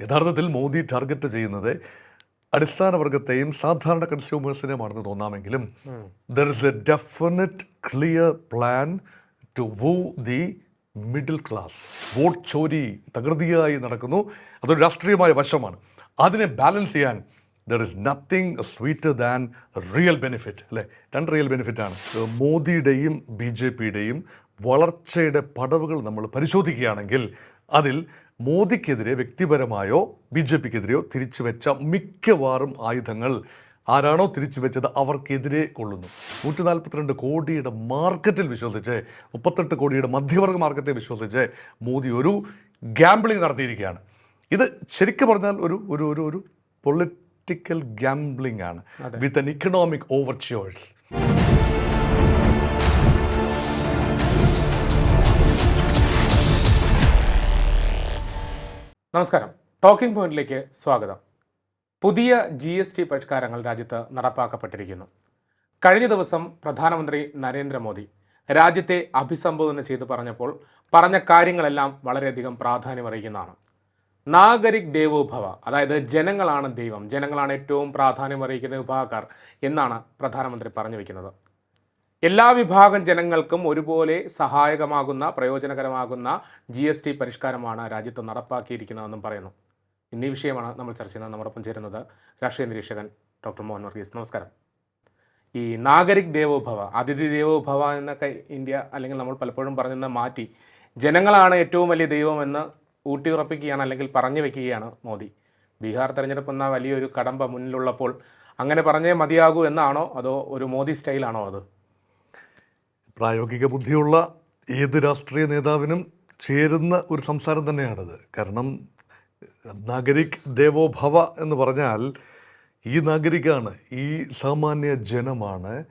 യഥാർത്ഥത്തിൽ മോദി ടാർഗറ്റ് ചെയ്യുന്നത് അടിസ്ഥാന വർഗത്തെയും സാധാരണ കൺസ്യൂമേഴ്സിനെയുമാണെന്ന് തോന്നാമെങ്കിലും there is a definite clear plan to woo the middle class vote ചോരി തകൃതിയായി നടക്കുന്നു. അതൊരു രാഷ്ട്രീയമായ വശമാണ്. അതിനെ ബാലൻസ് ചെയ്യാൻ there is nothing sweeter than real benefit അല്ലേ? രണ്ട് റിയൽ ബെനിഫിറ്റാണ് മോദിയുടെയും ബി ജെ പിയുടെയും വളർച്ചയുടെ പടവുകൾ നമ്മൾ പരിശോധിക്കുകയാണെങ്കിൽ അതിൽ മോദിക്കെതിരെ വ്യക്തിപരമായോ ബി ജെ പിക്കെതിരെയോ തിരിച്ചു വെച്ച മിക്കവാറും ആയുധങ്ങൾ ആരാണോ തിരിച്ചു വെച്ചത് അവർക്കെതിരെ കൊള്ളുന്നു. നൂറ്റി നാൽപ്പത്തിരണ്ട് കോടിയുടെ മാർക്കറ്റിൽ വിശ്വസിച്ച് മുപ്പത്തെട്ട് കോടിയുടെ മധ്യവർഗ മാർക്കറ്റിൽ വിശ്വസിച്ച് മോദി ഒരു ഗാംബ്ലിംഗ് നടത്തിയിരിക്കുകയാണ്. ഇത് ശരിക്കും പറഞ്ഞാൽ ഒരു ഒരു ഒരു ഒരു പൊളിറ്റിക്കൽ ഗാംബ്ലിംഗ് ആണ് വിത്ത് അൻ ഇക്കണോമിക് ഓവർച്യോഴ്സ് നമസ്കാരം. ടോക്കിംഗ് പോയിന്റിലേക്ക് സ്വാഗതം. പുതിയ ജി എസ് ടി പരിഷ്കാരങ്ങൾ രാജ്യത്ത് നടപ്പാക്കപ്പെട്ടിരിക്കുന്നു. കഴിഞ്ഞ ദിവസം പ്രധാനമന്ത്രി നരേന്ദ്രമോദി രാജ്യത്തെ അഭിസംബോധന ചെയ്ത് പറഞ്ഞപ്പോൾ പറഞ്ഞ കാര്യങ്ങളെല്ലാം വളരെയധികം പ്രാധാന്യമറിയിക്കുന്നതാണ് നാഗരിക് ദേവോഭവ അതായത് ജനങ്ങളാണ് ദൈവം ജനങ്ങളാണ് ഏറ്റവും പ്രാധാന്യം അറിയിക്കുന്ന വിഭാഗക്കാർ എന്നാണ് പ്രധാനമന്ത്രി പറഞ്ഞു വയ്ക്കുന്നത് എല്ലാ വിഭാഗം ജനങ്ങൾക്കും ഒരുപോലെ സഹായകമാകുന്ന പ്രയോജനകരമാകുന്ന ജി എസ് ടി പരിഷ്കാരമാണ് രാജ്യത്ത് നടപ്പാക്കിയിരിക്കുന്നതെന്നും പറയുന്നു. ഇന്നീ വിഷയമാണ് നമ്മൾ ചർച്ച ചെയ്യുന്നത്. നമ്മോടൊപ്പം ചേരുന്നത് രാഷ്ട്രീയ നിരീക്ഷകൻ ഡോക്ടർ മോഹൻ വർഗീസ്. നമസ്കാരം. ഈ നാഗരിക് ദേവോഭവ അതിഥി ദേവോഭവ എന്നൊക്കെ ഇന്ത്യ അല്ലെങ്കിൽ നമ്മൾ പലപ്പോഴും പറഞ്ഞെന്ന് മാറ്റി ജനങ്ങളാണ് ഏറ്റവും വലിയ ദൈവമെന്ന് ഊട്ടിയുറപ്പിക്കുകയാണ് അല്ലെങ്കിൽ പറഞ്ഞു വെക്കുകയാണ് മോദി. ബീഹാർ തെരഞ്ഞെടുപ്പ് എന്ന വലിയൊരു കടമ്പ മുന്നിലുള്ളപ്പോൾ അങ്ങനെ പറഞ്ഞേ മതിയാകൂ എന്നാണോ അതോ ഒരു മോദി സ്റ്റൈലാണോ അത്? പ്രായോഗിക ബുദ്ധിയുള്ള ഏത് രാഷ്ട്രീയ നേതാവിനും ചേരുന്ന ഒരു സംസാരം തന്നെയാണത്. കാരണം നാഗരിക് ദേവോഭവ എന്ന് പറഞ്ഞാൽ ഈ നാഗരികാണ് ഈ സാമാന്യ ജനമാണ്.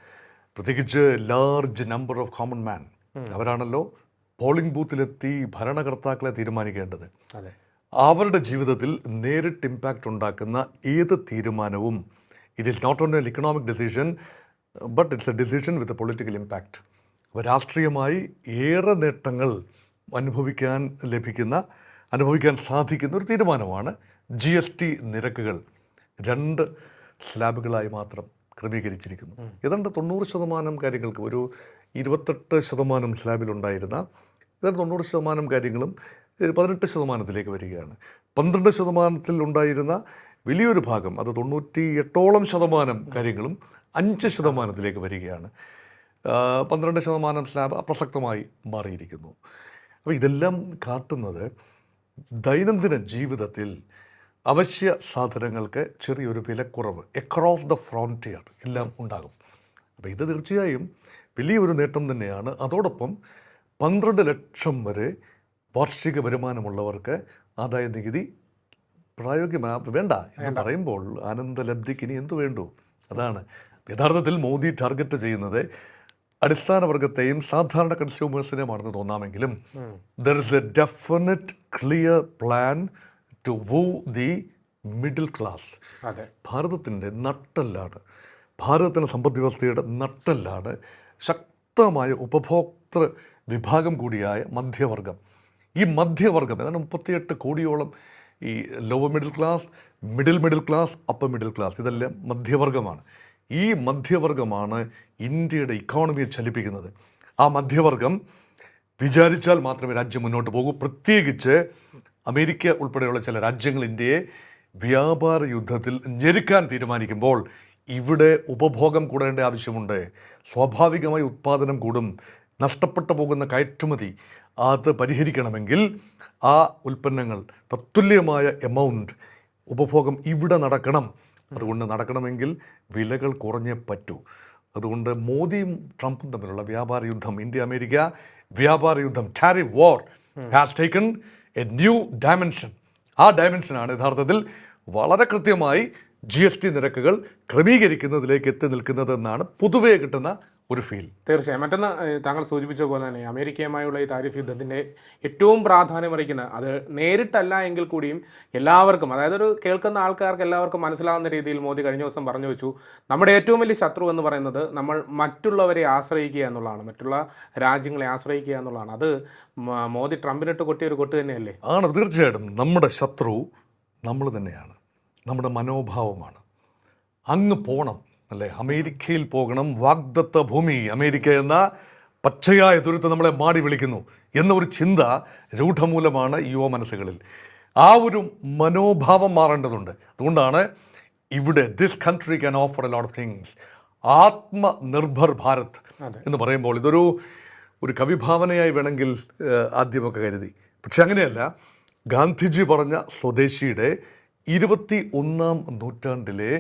പ്രത്യേകിച്ച് large number of common man അവരാണല്ലോ polling ബൂത്തിലെത്തി ഭരണകർത്താക്കളെ തീരുമാനിക്കേണ്ടത്. അതെ. അവരുടെ ജീവിതത്തിൽ നേരിട്ട് ഇമ്പാക്റ്റ് ഉണ്ടാക്കുന്ന ഏത് തീരുമാനവും it is not only economic decision but it's a decision with a political impact അപ്പോൾ രാഷ്ട്രീയമായി ഏറെ നേട്ടങ്ങൾ അനുഭവിക്കാൻ ലഭിക്കുന്ന അനുഭവിക്കാൻ സാധിക്കുന്ന ഒരു തീരുമാനമാണ് ജി എസ് ടി നിരക്കുകൾ. രണ്ട് സ്ലാബുകളായി മാത്രം ക്രമീകരിച്ചിരിക്കുന്നു. ഏതാണ്ട് തൊണ്ണൂറ് ശതമാനം കാര്യങ്ങൾക്ക് ഒരു ഇരുപത്തെട്ട് ശതമാനം സ്ലാബിലുണ്ടായിരുന്ന ഏതാണ്ട് തൊണ്ണൂറ് ശതമാനം കാര്യങ്ങളും പതിനെട്ട് ശതമാനത്തിലേക്ക് വരികയാണ്. പന്ത്രണ്ട് ശതമാനത്തിൽ ഉണ്ടായിരുന്ന വലിയൊരു ഭാഗം അത് തൊണ്ണൂറ്റി എട്ടോളം ശതമാനം കാര്യങ്ങളും അഞ്ച് ശതമാനത്തിലേക്ക് വരികയാണ്. പന്ത്രണ്ട് ശതമാനം സ്ലാബ് അപ്രസക്തമായി മാറിയിരിക്കുന്നു. അപ്പോൾ ഇതെല്ലാം കാട്ടുന്നത് ദൈനംദിന ജീവിതത്തിൽ അവശ്യ സാധനങ്ങൾക്ക് ചെറിയൊരു വിലക്കുറവ് എക്രോസ് ദ ഫ്രോണ്ടിയർ എല്ലാം ഉണ്ടാകും. അപ്പോൾ ഇത് തീർച്ചയായും വലിയൊരു നേട്ടം തന്നെയാണ്. അതോടൊപ്പം പന്ത്രണ്ട് ലക്ഷം വരെ വാർഷിക വരുമാനമുള്ളവർക്ക് ആദായ നികുതി പ്രായോഗികമാ വേണ്ട എന്ന് പറയുമ്പോൾ ആനന്ദലബ്ധിക്ക് ഇനി എന്ത് വേണ്ടു? അതാണ്. യഥാർത്ഥത്തിൽ മോദി ടാർഗറ്റ് ചെയ്യുന്നത് അടിസ്ഥാന വർഗത്തെയും സാധാരണ കൺസ്യൂമേഴ്സിനെയുമാണെന്ന് തോന്നാമെങ്കിലും there is a definite clear plan to woo the middle class ഭാരതത്തിന്റെ നട്ടെല്ലാണ്. ഭാരതത്തിന്റെ സമ്പദ് വ്യവസ്ഥയുടെ നട്ടെല്ലാണ് ശക്തമായ ഉപഭോക്തൃ വിഭാഗം കൂടിയായ മധ്യവർഗം. ഈ മധ്യവർഗം ഏതാണ് മുപ്പത്തിയെട്ട് കോടിയോളം ഈ lower middle class middle middle class upper middle class ഇതെല്ലാം മധ്യവർഗമാണ്. ഈ മധ്യവർഗമാണ് ഇന്ത്യയുടെ ഇക്കോണമിയെ ചലിപ്പിക്കുന്നത്. ആ മധ്യവർഗം വിചാരിച്ചാൽ മാത്രമേ രാജ്യം മുന്നോട്ട് പോകൂ. പ്രത്യേകിച്ച് അമേരിക്ക ഉൾപ്പെടെയുള്ള ചില രാജ്യങ്ങൾ ഇന്ത്യയെ വ്യാപാര യുദ്ധത്തിൽ ഞെരുക്കാൻ തീരുമാനിക്കുമ്പോൾ ഇവിടെ ഉപഭോഗം കൂടേണ്ട ആവശ്യമുണ്ട്. സ്വാഭാവികമായി ഉത്പാദനം കൂടും. നഷ്ടപ്പെട്ടു പോകുന്ന കയറ്റുമതി അത് പരിഹരിക്കണമെങ്കിൽ ആ ഉൽപ്പന്നങ്ങൾ തത്തുല്യമായ എമൗണ്ട് ഉപഭോഗം ഇവിടെ നടക്കണം. അതുകൊണ്ട് നടക്കണമെങ്കിൽ വിലകൾ കുറഞ്ഞേ പറ്റൂ. അതുകൊണ്ട് മോദിയും ട്രംപും തമ്മിലുള്ള വ്യാപാര യുദ്ധം ഇന്ത്യ അമേരിക്ക വ്യാപാര യുദ്ധം tariff war has taken a new dimension ആ ഡയമെൻഷനാണ് യഥാർത്ഥത്തിൽ വളരെ കൃത്യമായി ജി എസ് ടി നിരക്കുകൾ ക്രമീകരിക്കുന്നതിലേക്ക് എത്തി നിൽക്കുന്നതെന്നാണ് പൊതുവേ കിട്ടുന്ന ഒരു ഫീൽ. തീർച്ചയായും. മറ്റൊന്ന് താങ്കൾ സൂചിപ്പിച്ച പോലെ തന്നെ അമേരിക്കയുമായുള്ള ഈ താരിഫ് യുദ്ധത്തിന്റെ ഏറ്റവും പ്രാധാന്യമറിയിക്കുന്ന അത് നേരിട്ടല്ല എങ്കിൽ കൂടിയും എല്ലാവർക്കും അതായത് ഒരു കേൾക്കുന്ന ആൾക്കാർക്ക് എല്ലാവർക്കും മനസ്സിലാവുന്ന രീതിയിൽ മോദി കഴിഞ്ഞ ദിവസം പറഞ്ഞു വെച്ചു നമ്മുടെ ഏറ്റവും വലിയ ശത്രു എന്ന് പറയുന്നത് നമ്മൾ മറ്റുള്ളവരെ ആശ്രയിക്കുക എന്നുള്ളതാണ്. മറ്റുള്ള രാജ്യങ്ങളെ ആശ്രയിക്കുക എന്നുള്ളതാണ്. അത് മോദി ട്രംപിനിട്ട് കൊട്ടിയ ഒരു കൊട്ട് തന്നെയല്ലേ? ആണ് തീർച്ചയായിട്ടും. നമ്മുടെ ശത്രു നമ്മൾ തന്നെയാണ്. നമ്മുടെ മനോഭാവമാണ്. അങ്ങ് പോകണം അല്ലേ? അമേരിക്കയിൽ പോകണം വാഗ്ദത്ത ഭൂമി അമേരിക്ക എന്ന പച്ചയായ ദുരിതം നമ്മളെ മാടി വിളിക്കുന്നു എന്ന ഒരു ചിന്ത രൂഢമൂലമാണ് യുവ മനസ്സുകളിൽ. ആ ഒരു മനോഭാവം മാറേണ്ടതുണ്ട്. അതുകൊണ്ടാണ് ഇവിടെ this country can offer a lot of things Atmanirbhar Bharat എന്ന് പറയുമ്പോൾ ഇതൊരു ഒരു കവിഭാവനയായി വേണമെങ്കിൽ ആദ്യമൊക്കെ കരുതി. പക്ഷെ അങ്ങനെയല്ല. ഗാന്ധിജി പറഞ്ഞ സ്വദേശിയുടെ ഇരുപത്തി ഒന്നാം നൂറ്റാണ്ടിലെ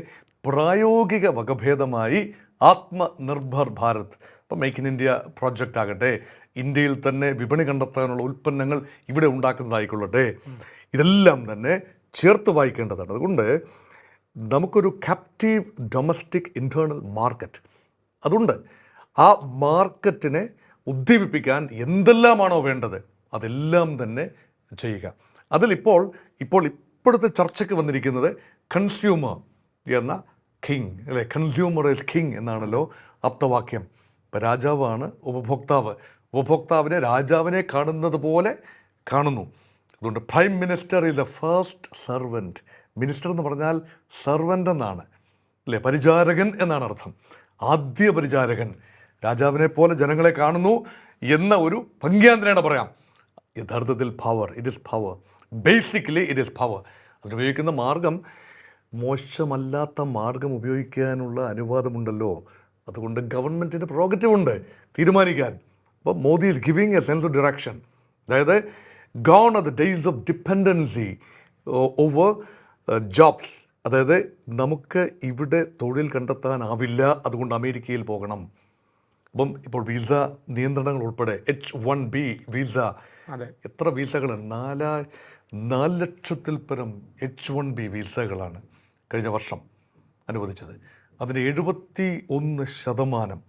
പ്രായോഗിക വകഭേദമായി ആത്മനിർഭർ ഭാരത്. ഇപ്പം മേക്ക് ഇൻ ഇന്ത്യ പ്രോജക്റ്റ് ആകട്ടെ ഇന്ത്യയിൽ തന്നെ വിപണി കണ്ടെത്താനുള്ള ഉൽപ്പന്നങ്ങൾ ഇവിടെ ഉണ്ടാക്കുന്നതായിക്കൊള്ളട്ടെ. ഇതെല്ലാം തന്നെ ചേർത്ത് വായിക്കേണ്ടതാണ്. അതുകൊണ്ട് നമുക്കൊരു ക്യാപ്റ്റീവ് ഡൊമസ്റ്റിക് ഇന്റേർണൽ മാർക്കറ്റ് അതുണ്ട് ആ മാർക്കറ്റിനെ ഉദ്ദീപിപ്പിക്കാൻ എന്തെല്ലാമാണോ വേണ്ടത് അതെല്ലാം തന്നെ ചെയ്യുക. അതിലിപ്പോൾ ഇപ്പോൾ ഇപ്പോഴത്തെ ചർച്ചയ്ക്ക് വന്നിരിക്കുന്നത് കൺസ്യൂമർ എന്ന കിങ് അല്ലെ? കൺസ്യൂമർ ഇസ് കിങ് എന്നാണല്ലോ അപ്തവാക്യം ഇപ്പം രാജാവാണ് ഉപഭോക്താവ്. ഉപഭോക്താവിനെ രാജാവിനെ കാണുന്നത് പോലെ കാണുന്നു. അതുകൊണ്ട് prime minister is the first servant minister എന്ന് പറഞ്ഞാൽ സർവന്റ് എന്നാണ്. അല്ലേ? പരിചാരകൻ എന്നാണ് അർത്ഥം. ആദ്യ പരിചാരകൻ. രാജാവിനെ പോലെ ജനങ്ങളെ കാണുന്നു എന്ന ഒരു ഭംഗ്യാന്തരേണ പറയാം. യഥാർത്ഥത്തിൽ power it is power basically it is power അതിനുപയോഗിക്കുന്ന മാർഗം മോശമല്ലാത്ത മാർഗം ഉപയോഗിക്കാനുള്ള അനുവാദമുണ്ടല്ലോ. അതുകൊണ്ട് ഗവൺമെന്റിന്റെ പ്രോഗറ്റീവ് ഉണ്ട് തീരുമാനിക്കാൻ. അപ്പോൾ Modi is giving a sense of direction അതായത് gone are the days of dependency over jobs അതായത് നമുക്ക് ഇവിടെ തൊഴിൽ കണ്ടെത്താനാവില്ല അതുകൊണ്ട് അമേരിക്കയിൽ പോകണം. അപ്പം ഇപ്പോൾ വിസ നിയന്ത്രണങ്ങൾ ഉൾപ്പെടെ എച്ച് വൺ ബി വിസ എത്ര വിസകളാണ് നാലാ നാല് ലക്ഷത്തിൽ പരം എച്ച് വൺ ബി വിസകളാണ് കഴിഞ്ഞ വർഷം അനുവദിച്ചത്. അതിന് എഴുപത്തി ഒന്ന് ശതമാനം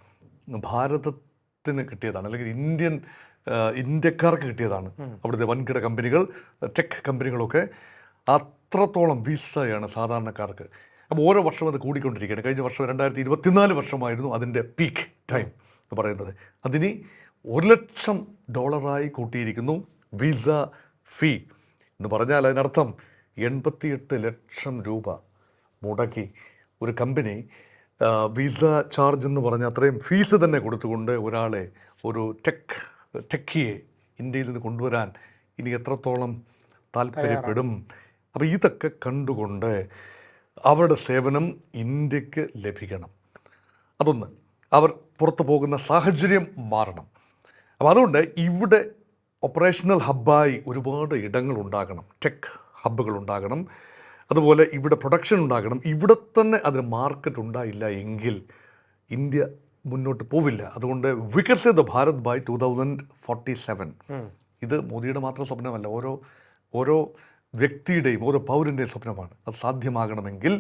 ഭാരതത്തിന് കിട്ടിയതാണ്. അല്ലെങ്കിൽ ഇന്ത്യൻ ഇന്ത്യക്കാർക്ക് കിട്ടിയതാണ്. അവിടുത്തെ വൻകിട കമ്പനികൾ ടെക് കമ്പനികളൊക്കെ അത്രത്തോളം വിസയാണ് സാധാരണക്കാർക്ക്. അപ്പോൾ ഓരോ വർഷവും അത് കൂടിക്കൊണ്ടിരിക്കുകയാണ്. കഴിഞ്ഞ വർഷം രണ്ടായിരത്തി ഇരുപത്തിനാല് വർഷമായിരുന്നു അതിന്റെ പീക്ക് ടൈം എന്ന് പറയുന്നത്. അതിന് ഒരു ലക്ഷം ഡോളറായി കൂട്ടിയിരിക്കുന്നു വിസ ഫീ എന്ന് പറഞ്ഞാൽ അതിനർത്ഥം എൺപത്തിയെട്ട് ലക്ഷം രൂപ. മുടക്കി ഒരു കമ്പനി വിസ ചാർജ് എന്ന് പറഞ്ഞ അത്രയും ഫീസ് തന്നെ കൊടുത്തുകൊണ്ട് ഒരാളെ ഒരു ടെക് ടെക്കിയെ ഇന്ത്യയിൽ നിന്ന് കൊണ്ടുവരാൻ ഇനി എത്രത്തോളം താല്പര്യപ്പെടും? അപ്പോൾ ഇതൊക്കെ കണ്ടുകൊണ്ട് അവരുടെ സേവനം ഇന്ത്യയ്ക്ക് ലഭിക്കണം. അതൊന്ന് അവർ പുറത്തു പോകുന്ന സാഹചര്യം മാറണം. അപ്പോൾ അതുകൊണ്ട് ഇവിടെ ഓപ്പറേഷണൽ ഹബ്ബായി ഒരുപാട് ഇടങ്ങൾ ഉണ്ടാകണം ടെക് ഹബ്ബുകൾ ഉണ്ടാകണം. അതുപോലെ ഇവിടെ പ്രൊഡക്ഷൻ ഉണ്ടാകണം. ഇവിടെ തന്നെ അതിന് മാർക്കറ്റ് ഉണ്ടായില്ല എങ്കിൽ ഇന്ത്യ മുന്നോട്ട് പോവില്ല. അതുകൊണ്ട് Viksit Bharat by two thousand forty seven ഇത് മോദിയുടെ മാത്രം സ്വപ്നമല്ല ഓരോ ഓരോ വ്യക്തിയുടെയും ഓരോ പൗരന്റെയും സ്വപ്നമാണ്. അത് സാധ്യമാകണമെങ്കിൽ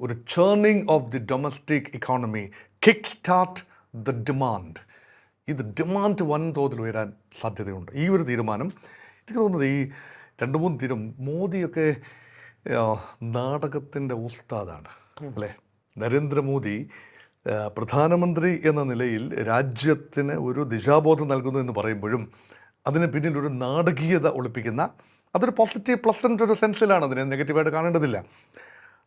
ഒരു churning of the domestic economy kick start the demand ഇത് ഡിമാൻഡ് വൻതോതിൽ ഉയരാൻ സാധ്യതയുണ്ട്. ഈ ഒരു തീരുമാനം എനിക്ക് തോന്നുന്നത് ഈ രണ്ട് മൂന്ന് തീരും മോദിയൊക്കെ നാടകത്തിന്റെ ഉസ്താദാണ് അല്ലേ? നരേന്ദ്രമോദി പ്രധാനമന്ത്രി എന്ന നിലയിൽ രാജ്യത്തിന് ഒരു ദിശാബോധം നൽകുന്നു എന്ന് പറയുമ്പോഴും അതിന് പിന്നിൽ ഒരു നാടകീയത ഒളിപ്പിക്കുന്ന അതൊരു പോസിറ്റീവ് പ്ലസന്റ് ഒരു സെൻസിലാണ് അതിനെ നെഗറ്റീവായിട്ട് കാണേണ്ടതില്ല.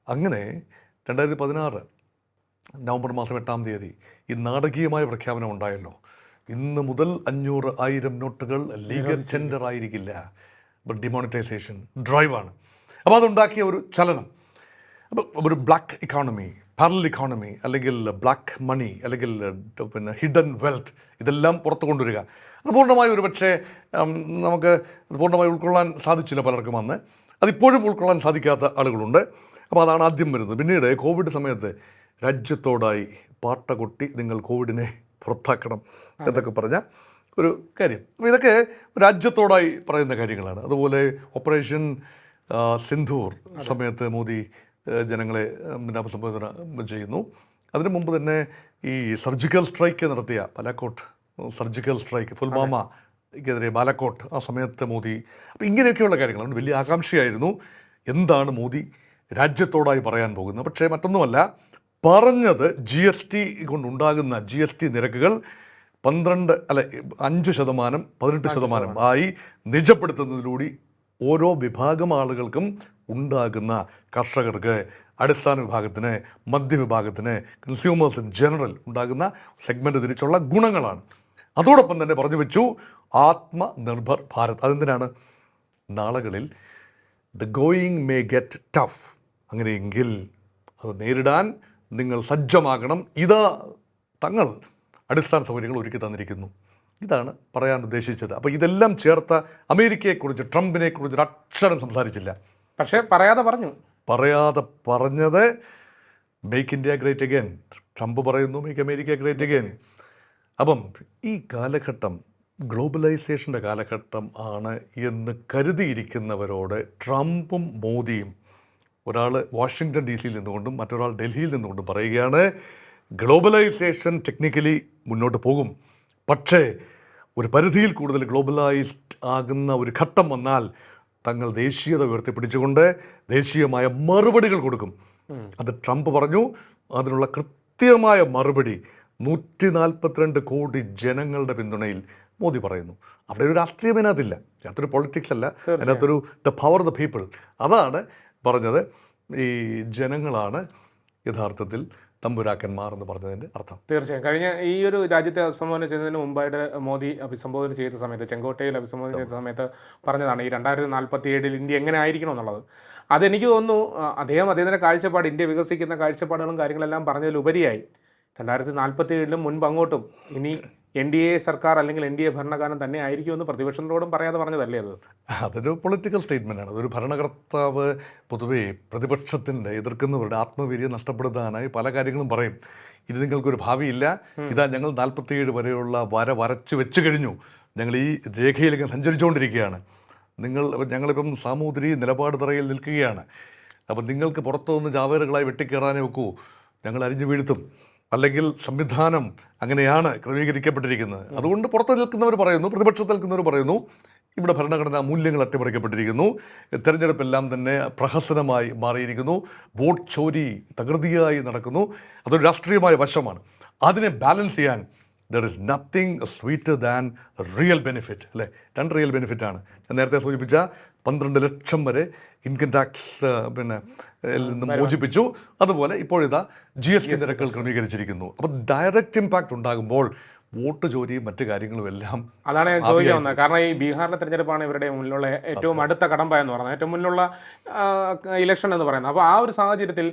അങ്ങനെ രണ്ടായിരത്തി പതിനാറ് നവംബർ മാസം എട്ടാം തീയതി ഈ നാടകീയമായ പ്രഖ്യാപനം ഉണ്ടായല്ലോ. ഇന്ന് മുതൽ അഞ്ഞൂറ് ആയിരം നോട്ടുകൾ ലീഗൽ ടെൻഡർ ആയിരിക്കില്ല. ഡിമോണിറ്റൈസേഷൻ ഡ്രൈവാണ് അപ്പോൾ അതുണ്ടാക്കിയ ഒരു ചലനം. അപ്പോൾ ഒരു ബ്ലാക്ക് ഇക്കോണമി പാരൽ ഇക്കോണമി അല്ലെങ്കിൽ ബ്ലാക്ക് മണി അല്ലെങ്കിൽ പിന്നെ ഹിഡൻ വെൽത്ത് ഇതെല്ലാം പുറത്തു കൊണ്ടുവരിക. അത് പൂർണമായി ഒരു പക്ഷേ നമുക്ക് പൂർണമായി ഉൾക്കൊള്ളാൻ സാധിച്ചില്ല പലർക്കും അന്ന്. അതിപ്പോഴും ഉൾക്കൊള്ളാൻ സാധിക്കാത്ത ആളുകളുണ്ട്. അപ്പോൾ അതാണ് ആദ്യം വരുന്നത്. പിന്നീട് കോവിഡ് സമയത്ത് രാജ്യത്തോടായി പാട്ട കൊട്ടി നിങ്ങൾ കോവിഡിനെ പുറത്താക്കണം എന്നൊക്കെ പറഞ്ഞ ഒരു കാര്യം. അപ്പോൾ ഇതൊക്കെ രാജ്യത്തോടായി പറയുന്ന കാര്യങ്ങളാണ്. അതുപോലെ ഓപ്പറേഷൻ സിന്ധൂർ സമയത്ത് മോദി ജനങ്ങളെ പിന്നെ അഭിസംബോധന ചെയ്യുന്നു. അതിനു മുമ്പ് തന്നെ ഈ സർജിക്കൽ സ്ട്രൈക്ക് നടത്തിയ ബാലാക്കോട്ട് സർജിക്കൽ സ്ട്രൈക്ക് ഫുൽമാമയ്ക്കെതിരെ ബാലാക്കോട്ട് ആ സമയത്ത് മോദി അപ്പോൾ ഇങ്ങനെയൊക്കെയുള്ള കാര്യങ്ങൾ അതുകൊണ്ട് വലിയ ആകാംക്ഷയായിരുന്നു. എന്താണ് മോദി രാജ്യത്തോടായി പറയാൻ പോകുന്നത്? പക്ഷേ മറ്റൊന്നുമല്ല പറഞ്ഞത് ജി എസ് ടി കൊണ്ടുണ്ടാകുന്ന ജി എസ് ടി നിരക്കുകൾ പന്ത്രണ്ട് അല്ല അഞ്ച് ശതമാനം പതിനെട്ട് ശതമാനം. ആയി നിജപ്പെടുത്തുന്നതിലൂടെ ഓരോ വിഭാഗം ആളുകൾക്കും ഉണ്ടാകുന്ന കർഷകർക്ക് അടിസ്ഥാന വിഭാഗത്തിന് മധ്യവിഭാഗത്തിന് ഇൻ ജനറൽ ഉണ്ടാകുന്ന സെഗ്മെന്റ് തിരിച്ചുള്ള ഗുണങ്ങളാണ്. അതോടൊപ്പം തന്നെ പറഞ്ഞു വെച്ചു ആത്മനിർഭർ ഭാരത്. അതെന്തിനാണ്? നാളുകളിൽ the going may get tough അങ്ങനെയെങ്കിൽ അത് നേരിടാൻ നിങ്ങൾ സജ്ജമാകണം. ഇതാ തങ്ങൾ അടിസ്ഥാന സൗകര്യങ്ങൾ ഒരുക്കി തന്നിരിക്കുന്നു. ഇതാണ് പറയാൻ ഉദ്ദേശിച്ചത്. അപ്പോൾ ഇതെല്ലാം ചേർത്ത അമേരിക്കയെക്കുറിച്ച് ട്രംപിനെക്കുറിച്ച് ഒരു അക്ഷരം സംസാരിച്ചില്ല. പക്ഷേ പറയാതെ പറഞ്ഞു. പറയാതെ പറഞ്ഞത് make India great again Trump പറയുന്നു മേക്ക് അമേരിക്ക ഗ്രേറ്റ് അഗെയിൻ അപ്പം ഈ കാലഘട്ടം ഗ്ലോബലൈസേഷന്റെ കാലഘട്ടം ആണ് എന്ന് കരുതിയിരിക്കുന്നവരോട് ട്രംപും മോദിയും ഒരാൾ വാഷിങ്ടൺ ഡി സിയിൽ നിന്നുകൊണ്ടും മറ്റൊരാൾ ഡൽഹിയിൽ നിന്നുകൊണ്ടും പറയുകയാണ് ഗ്ലോബലൈസേഷൻ ടെക്നിക്കലി മുന്നോട്ട് പോകും. പക്ഷേ ഒരു പരിധിയിൽ കൂടുതൽ ഗ്ലോബലൈസ്ഡ് ആകുന്ന ഒരു ഘട്ടം വന്നാൽ തങ്ങൾ ദേശീയത ഉയർത്തിപ്പിടിച്ചുകൊണ്ട് ദേശീയമായ മറുപടികൾ കൊടുക്കും. അത് ട്രംപ് പറഞ്ഞു. അതിനുള്ള കൃത്യമായ മറുപടി നൂറ്റി നാൽപ്പത്തിരണ്ട് കോടി ജനങ്ങളുടെ പിന്തുണയിൽ മോദി പറയുന്നു. അവിടെ ഒരു രാഷ്ട്രീയം അതിനകത്തില്ല. അതിനകത്തൊരു പൊളിറ്റിക്സ് അല്ല. അതിനകത്തൊരു ദ പവർ ദ പീപ്പിൾ അതാണ് പറഞ്ഞത്. ഈ ജനങ്ങളാണ് യഥാർത്ഥത്തിൽ തമ്പുരാക്കന്മാർ എന്ന് പറഞ്ഞതിന്റെ അർത്ഥം. തീർച്ചയായും. കഴിഞ്ഞ ഈ ഒരു രാജ്യത്തെ അഭിസംബോധന ചെയ്യുന്നതിന് മുമ്പായിട്ട് മോദി അഭിസംബോധന ചെയ്ത സമയത്ത് ചെങ്കോട്ടയിൽ അഭിസംബോധന ചെയ്ത സമയത്ത് പറഞ്ഞതാണ് ഈ രണ്ടായിരത്തി നാൽപ്പത്തി ഏഴിൽ ഇന്ത്യ എങ്ങനെ ആയിരിക്കണം എന്നുള്ളത്. അതെനിക്ക് തോന്നുന്നു അദ്ദേഹം അദ്ദേഹത്തിന്റെ കാഴ്ചപ്പാട് ഇന്ത്യ വികസിക്കുന്ന കാഴ്ചപ്പാടുകളും കാര്യങ്ങളെല്ലാം പറഞ്ഞതിലുപരിയായി. രണ്ടായിരത്തി നാൽപ്പത്തി ഏഴിലും മുൻപ് അങ്ങോട്ടും ഇനി എൻ ഡി എ സർക്കാർ അല്ലെങ്കിൽ എൻ ഡി എ ഭരണകാലം തന്നെ ആയിരിക്കുമെന്ന് പ്രതിപക്ഷങ്ങളോടും പറയാതെ പറഞ്ഞതല്ലേ അത്? അതൊരു പൊളിറ്റിക്കൽ സ്റ്റേറ്റ്മെന്റ് ആണ്. അതൊരു ഭരണകർത്താവ് പൊതുവേ പ്രതിപക്ഷത്തിന്റെ എതിർക്കുന്നവരുടെ ആത്മവീര്യം നഷ്ടപ്പെടുത്താനായി പല കാര്യങ്ങളും പറയും. ഇത് നിങ്ങൾക്കൊരു ഭാവിയില്ല. ഇതാ ഞങ്ങൾ നാൽപ്പത്തിയേഴ് വരെയുള്ള വര വരച്ച് വെച്ച് കഴിഞ്ഞു. ഞങ്ങൾ ഈ രേഖയിലേക്ക് സഞ്ചരിച്ചുകൊണ്ടിരിക്കുകയാണ്. നിങ്ങൾ ഞങ്ങളിപ്പം സാമൂതിരി നിലപാട് തറയിൽ നിൽക്കുകയാണ്. അപ്പം നിങ്ങൾക്ക് പുറത്തുനിന്ന് ചാവേറുകളായി വെട്ടിക്കയറാനേ ഒക്കൂ. ഞങ്ങൾ അരിഞ്ഞു വീഴ്ത്തും. അല്ലെങ്കിൽ സംവിധാനം അങ്ങനെയാണ് ക്രമീകരിക്കപ്പെട്ടിരിക്കുന്നത്. അതുകൊണ്ട് പുറത്ത് നിൽക്കുന്നവർ പറയുന്നു പ്രതിപക്ഷത്ത് നിൽക്കുന്നവർ പറയുന്നു ഇവിടെ ഭരണഘടനാ മൂല്യങ്ങൾ അട്ടിമറിക്കപ്പെട്ടിരിക്കുന്നു. തെരഞ്ഞെടുപ്പെല്ലാം തന്നെ പ്രഹസനമായി മാറിയിരിക്കുന്നു. വോട്ട് ചോരി തകൃതിയായി നടക്കുന്നു. അതൊരു രാഷ്ട്രീയമായ വശമാണ്. അതിനെ ബാലൻസ് ചെയ്യാൻ there is nothing sweeter than real benefit അല്ലേ? രണ്ട് റിയൽ ബെനിഫിറ്റാണ് ഞാൻ നേരത്തെ സൂചിപ്പിച്ച പന്ത്രണ്ട് ലക്ഷം വരെ ഇൻകം ടാക്സ് പിന്നെ നിന്ന് മോചിപ്പിച്ചു. അതുപോലെ ഇപ്പോഴിതാ ജി എസ് ടി നിരക്കുകൾ ക്രമീകരിച്ചിരിക്കുന്നു. അപ്പോൾ ഡയറക്റ്റ് ഇമ്പാക്റ്റ് ഉണ്ടാകുമ്പോൾ വോട്ട് ചോരിയും മറ്റു കാര്യങ്ങളും എല്ലാം അതാണ് ഞാൻ ചോദിക്കാൻ വന്നത്. കാരണം ഈ ബീഹാറിലെ തെരഞ്ഞെടുപ്പാണ് ഇവരുടെ മുന്നിലുള്ള ഏറ്റവും അടുത്ത കടമ്പ എന്ന് പറയുന്നത്. ഏറ്റവും മുന്നിലുള്ള ഇലക്ഷൻ എന്ന് പറയുന്നത്. അപ്പോൾ ആ ഒരു സാഹചര്യത്തിൽ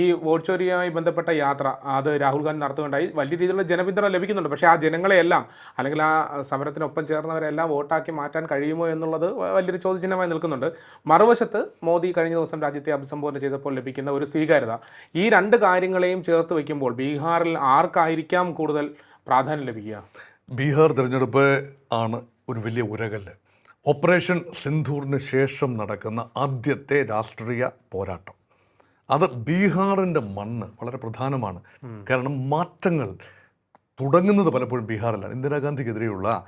ഈ വോട്ട് ചോരിയുമായി ബന്ധപ്പെട്ട യാത്ര അത് രാഹുൽ ഗാന്ധി നടത്തുകയുണ്ടായി. വലിയ രീതിയിലുള്ള ജനപിന്തുണ ലഭിക്കുന്നുണ്ട്. പക്ഷേ ആ ജനങ്ങളെയെല്ലാം അല്ലെങ്കിൽ ആ സമരത്തിനൊപ്പം ചേർന്നവരെല്ലാം വോട്ടാക്കി മാറ്റാൻ കഴിയുമോ എന്നുള്ളത് വലിയൊരു ചോദ്യചിഹ്നമായി നിൽക്കുന്നുണ്ട്. മറുവശത്ത് മോദി കഴിഞ്ഞ ദിവസം രാജ്യത്തെ അഭിസംബോധന ചെയ്തപ്പോൾ ലഭിക്കുന്ന ഒരു സ്വീകാര്യത. ഈ രണ്ട് കാര്യങ്ങളെയും ചേർത്ത് വയ്ക്കുമ്പോൾ ബീഹാറിൽ ആർക്കായിരിക്കാം കൂടുതൽ പ്രാധാന്യം ലഭിക്കുക. ബീഹാർ തിരഞ്ഞെടുപ്പ് ആണ് ഒരു വലിയ ഉരകല്ല്. ഓപ്പറേഷൻ സിന്ധൂറിന് ശേഷം നടക്കുന്ന ആദ്യത്തെ രാഷ്ട്രീയ പോരാട്ടം. അത് ബീഹാറിന്റെ മണ്ണ് വളരെ പ്രധാനമാണ്. കാരണം മാറ്റങ്ങൾ തുടങ്ങുന്നത് പലപ്പോഴും ബീഹാറിലാണ്. ഇന്ദിരാഗാന്ധിക്കെതിരെയുള്ള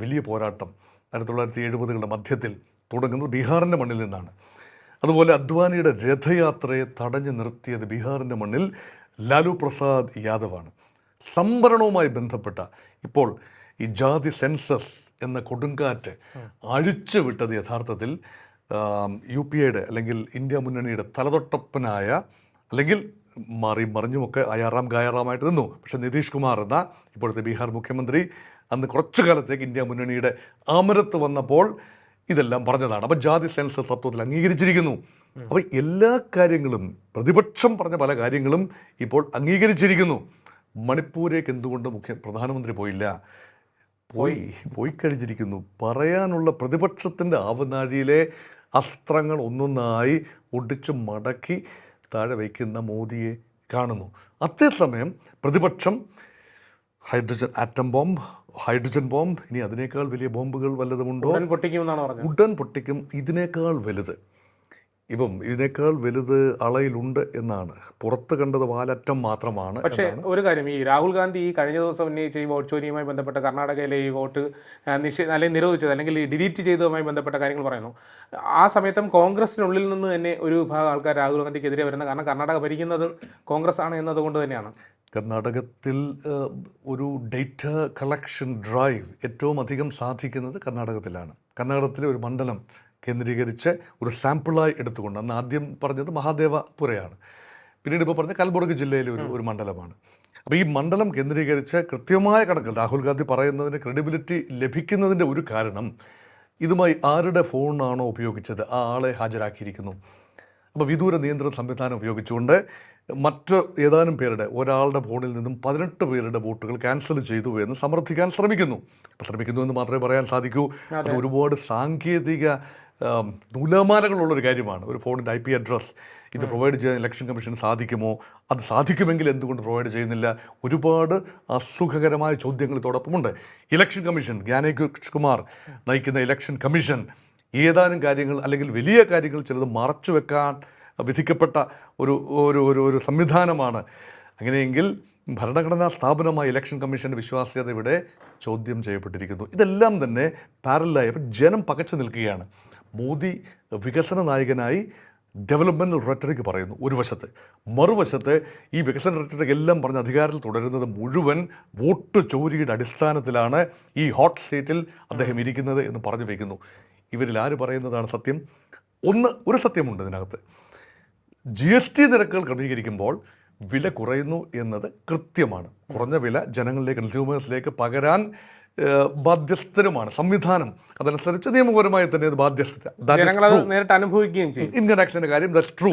വലിയ പോരാട്ടം ആയിരത്തി തൊള്ളായിരത്തി എഴുപതുകളുടെ മധ്യത്തിൽ തുടങ്ങുന്നത് ബീഹാറിന്റെ മണ്ണിൽ നിന്നാണ്. അതുപോലെ അദ്വാനിയുടെ രഥയാത്രയെ തടഞ്ഞു നിർത്തിയത് ബീഹാറിന്റെ മണ്ണിൽ ലാലു പ്രസാദ് യാദവാണ്. സംവരണവുമായി ബന്ധപ്പെട്ട ഇപ്പോൾ ഈ ജാതി സെൻസസ് എന്ന കൊടുങ്കാറ്റ് അഴിച്ചു വിട്ടത് യഥാർത്ഥത്തിൽ യു പി എയുടെ അല്ലെങ്കിൽ ഇന്ത്യ മുന്നണിയുടെ തലതൊട്ടപ്പനായ അല്ലെങ്കിൽ മാറി മറിഞ്ഞുമൊക്കെ അയാറാം ഗായാറാമായിട്ട് നിന്നു. പക്ഷെ നിതീഷ് കുമാർ എന്ന ഇപ്പോഴത്തെ ബീഹാർ മുഖ്യമന്ത്രി അന്ന് കുറച്ചു കാലത്തേക്ക് ഇന്ത്യ മുന്നണിയുടെ അമരത്ത് വന്നപ്പോൾ ഇതെല്ലാം പറഞ്ഞതാണ്. അപ്പം ജാതി സെൻസസ് തത്വത്തിൽ അംഗീകരിച്ചിരിക്കുന്നു. അപ്പോൾ എല്ലാ കാര്യങ്ങളും പ്രതിപക്ഷം പറഞ്ഞ പല കാര്യങ്ങളും ഇപ്പോൾ അംഗീകരിച്ചിരിക്കുന്നു. മണിപ്പൂരേക്ക് എന്തുകൊണ്ട് മുഖ്യ പ്രധാനമന്ത്രി പോയില്ല? പോയി പോയി കഴിഞ്ഞിരിക്കുന്നു. പറയാനുള്ള പ്രതിപക്ഷത്തിന്റെ ആവനാഴിയിലെ അസ്ത്രങ്ങൾ ഒന്നൊന്നായി ഒടിച്ചു മടക്കി താഴെ വയ്ക്കുന്ന മോദിയെ കാണുന്നു. അതേസമയം പ്രതിപക്ഷം hydrogen atom bomb hydrogen bomb ഇനി അതിനേക്കാൾ വലിയ ബോംബുകൾ വല്ലതുമുണ്ടോ? ഉടൻ പറഞ്ഞത്. ഉടൻ പൊട്ടിക്കും ഇതിനേക്കാൾ വലുത്. ഇപ്പം ഇതിനേക്കാൾ വലുത് അളയിലുണ്ട് എന്നാണ്. പുറത്ത് കണ്ടത് വാലറ്റം മാത്രമാണ് പക്ഷേ ഒരു കാര്യം ഈ രാഹുൽ ഗാന്ധി ഈ കഴിഞ്ഞ ദിവസം ഉന്നയിച്ച ഈ വോട്ട് ചോരിയുമായി ബന്ധപ്പെട്ട കർണാടകയിലെ ഈ വോട്ട് നിഷേ അല്ലെങ്കിൽ നിരോധിച്ചത് അല്ലെങ്കിൽ ഡിലീറ്റ് ചെയ്തതുമായി ബന്ധപ്പെട്ട കാര്യങ്ങൾ പറയുന്നു. ആ സമയത്തും കോൺഗ്രസിനുള്ളിൽ നിന്ന് തന്നെ ഒരു വിഭാഗം ആൾക്കാർ രാഹുൽ ഗാന്ധിക്കെതിരെ വരുന്നത് കാരണം കർണാടക ഭരിക്കുന്നത് കോൺഗ്രസ് ആണ് എന്നതുകൊണ്ട് തന്നെയാണ്. കർണാടകത്തിൽ ഒരു ഡേറ്റ കളക്ഷൻ ഡ്രൈവ് ഏറ്റവും അധികം സാധിക്കുന്നത് കർണാടകത്തിലാണ്. കർണാടകത്തിലെ ഒരു മണ്ഡലം കേന്ദ്രീകരിച്ച് ഒരു സാമ്പിളായി എടുത്തുകൊണ്ട് അന്ന് ആദ്യം പറഞ്ഞത് മഹാദേവപുരയാണ് പിന്നീട് ഇപ്പോൾ പറഞ്ഞ കൽബുർഗ് ജില്ലയിലെ ഒരു ഒരു മണ്ഡലമാണ്. അപ്പോൾ ഈ മണ്ഡലം കേന്ദ്രീകരിച്ച് കൃത്യമായ കണക്കുകൾ രാഹുൽ ഗാന്ധി പറയുന്നതിന് ക്രെഡിബിലിറ്റി ലഭിക്കുന്നതിന്റെ ഒരു കാരണം ഇതുമായി ആരുടെ ഫോണാണോ ഉപയോഗിച്ചത്? ആ ആളെ ഹാജരാക്കിയിരിക്കുന്നു. അപ്പോൾ വിദൂര നിയന്ത്രണ സംവിധാനം ഉപയോഗിച്ചുകൊണ്ട് മറ്റ് ഏതാനും പേരുടെ ഒരാളുടെ ഫോണിൽ നിന്നും പതിനെട്ട് പേരുടെ വോട്ടുകൾ ക്യാൻസൽ ചെയ്തു എന്ന് സമർത്ഥിക്കാൻ ശ്രമിക്കുന്നു. ശ്രമിക്കുന്നു എന്ന് മാത്രമേ പറയാൻ സാധിക്കൂ. അത്. ഒരുപാട് സാങ്കേതിക നൂലാമാലകളുള്ളൊരു കാര്യമാണ്. ഒരു ഫോണിന്റെ ഐ പി അഡ്രസ്സ് ഇത് പ്രൊവൈഡ് ചെയ്യാൻ ഇലക്ഷൻ കമ്മീഷൻ സാധിക്കുമോ? അത് സാധിക്കുമെങ്കിൽ എന്തുകൊണ്ട് പ്രൊവൈഡ് ചെയ്യുന്നില്ല? ഒരുപാട് അസുഖകരമായ ചോദ്യങ്ങൾ ഇതോടൊപ്പമുണ്ട്. ഇലക്ഷൻ കമ്മീഷൻ ജ്ഞാനേഷ് കുമാർ നയിക്കുന്ന ഇലക്ഷൻ കമ്മീഷൻ ഏതാനും കാര്യങ്ങൾ അല്ലെങ്കിൽ വലിയ കാര്യങ്ങൾ ചിലത് മറച്ചു വെക്കാൻ വിധിക്കപ്പെട്ട ഒരു ഒരു ഒരു ഒരു സംവിധാനമാണ്. അങ്ങനെയെങ്കിൽ ഭരണഘടനാ സ്ഥാപനമായ ഇലക്ഷൻ കമ്മീഷന്റെ വിശ്വാസ്യത ഇവിടെ ചോദ്യം ചെയ്യപ്പെട്ടിരിക്കുന്നു. ഇതെല്ലാം തന്നെ പാരലായി ജനം പകച്ചു നിൽക്കുകയാണ്. മോദി വികസന നായകനായി ഡെവലപ്മെന്റൽ റെറ്ററിക്ക് പറയുന്നു ഒരു വശത്ത്. മറുവശത്ത് ഈ വികസന റെറ്ററിക് എല്ലാം പറഞ്ഞ് അധികാരത്തിൽ തുടരുന്നത് മുഴുവൻ വോട്ട് ചോരിയുടെ അടിസ്ഥാനത്തിലാണ് ഈ ഹോട്ട് സ്റ്റേറ്റിൽ അദ്ദേഹം ഇരിക്കുന്നത് എന്ന് പറഞ്ഞു വയ്ക്കുന്നു ഇവരിൽ ആര് പറയുന്നതാണ് സത്യം? ഒന്ന് ഒരു സത്യമുണ്ട് ഇതിനകത്ത്. ജി എസ് ടി നിരക്കുകൾ ക്രമീകരിക്കുമ്പോൾ വില കുറയുന്നു എന്നത് കൃത്യമാണ്. കുറഞ്ഞ വില ജനങ്ങളിലേക്ക് കൺസ്യൂമേഴ്സിലേക്ക് പകരാൻ ബാധ്യസ്ഥരുമാണ്. സംവിധാനം അതനുസരിച്ച് നിയമപരമായി തന്നെ അത് ബാധ്യസ്ഥത. നേരിട്ട് അനുഭവിക്കുകയും ചെയ്യും. ഇന്ത്യൻ ടാക്സിന്റെ കാര്യം ദാറ്റ് ട്രൂ